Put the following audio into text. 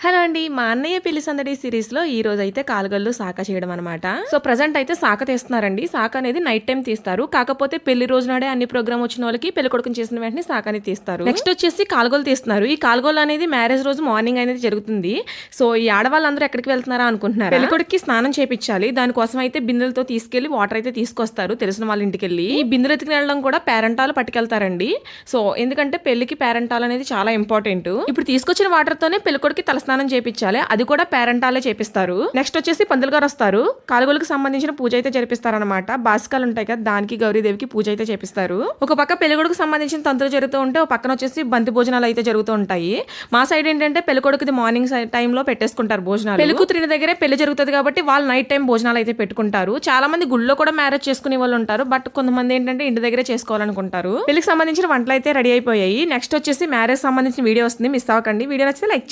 Hello అండి మా అన్నయ్య పెళ్ళి సందడి సిరీస్లో ఈ రోజు అయితే కాలుగల్లు సాక చేయడం అనమాట సో ప్రజెంట్ అయితే సాక తీస్తున్నారండి. సాక అనేది నైట్ టైం తీస్తారు. కాకపోతే పెళ్ళి రోజు నాడే అన్ని ప్రోగ్రామ్ వచ్చిన వాళ్ళకి పెళ్ళి కొడుకుని చేసిన వెంటనే సాకని తీస్తారు. నెక్స్ట్ వచ్చేసి కాలుగోలు తీస్తున్నారు. ఈ కాలుగోలు అనేది మ్యారేజ్ రోజు మార్నింగ్ అనేది జరుగుతుంది. సో ఈ ఆడవాళ్ళందరూ ఎక్కడికి వెళ్తున్నారా అనుకుంటున్నారు? పెళ్ళి కొడుకు స్నానం చేపించాలి దానికోసం అయితే బిందెలతో తీసుకెళ్ళి వాటర్ అయితే తీసుకొస్తారు తెలిసిన వాళ్ళ ఇంటికి వెళ్ళి ఈ బిందెలు ఎత్తుకుని వెళ్ళడం కూడా పేరెంటాలు పట్టుకెళ్తారండి. సో ఎందుకంటే పెళ్ళికి పేరెంటాలు అనేది చాలా ఇంపార్టెంట్. ఇప్పుడు తీసుకొచ్చిన వాటర్ తోనే పెళ్ళి కొడుకు తలస్నానం చేపించాలి. అది కూడా పేరెంటాలే చేపిస్తారు. నెక్స్ట్ వచ్చేసి పందులు గారు వస్తారు. కాలుగోలకు సంబంధించిన పూజ అయితే జరిపిస్తారనమాట బాసికాలు ఉంటాయి కదా దానికి గౌరీదేవికి పూజ అయితే చేపిస్తారు. ఒక పక్క పెళ్ళికొడుకు సంబంధించిన తంతులు జరుగుతూ ఉంటే ఒక పక్కన వచ్చేసి బంతి భోజనాలు అయితే జరుగుతూ ఉంటాయి. మా సైడ్ ఏంటంటే పెళ్ళికొడుకుది మార్నింగ్ టైంలో పెట్టేసుకుంటారు భోజనాలు. పెళ్ళి కూతురిని దగ్గరే పెళ్ళి జరుగుతుంది కాబట్టి వాళ్ళు నైట్ టైం భోజనాలు అయితే పెట్టుకుంటారు. చాలా మంది గుళ్ళో కూడా మ్యారేజ్ చేసుకునే వాళ్ళు ఉంటారు. బట్ కొంతమంది ఏంటంటే ఇంటి దగ్గరే చేసుకోవాలనుకుంటారు. పెళ్ళికి సంబంధించిన వంటలు అయితే రెడీ అయిపోయాయి. నెక్స్ట్ వచ్చేసి మ్యారేజ్ సంబంధించిన వీడియో వస్తుంది. మిస్ అవ్వకండి. వీడియో నచ్చితే లైక్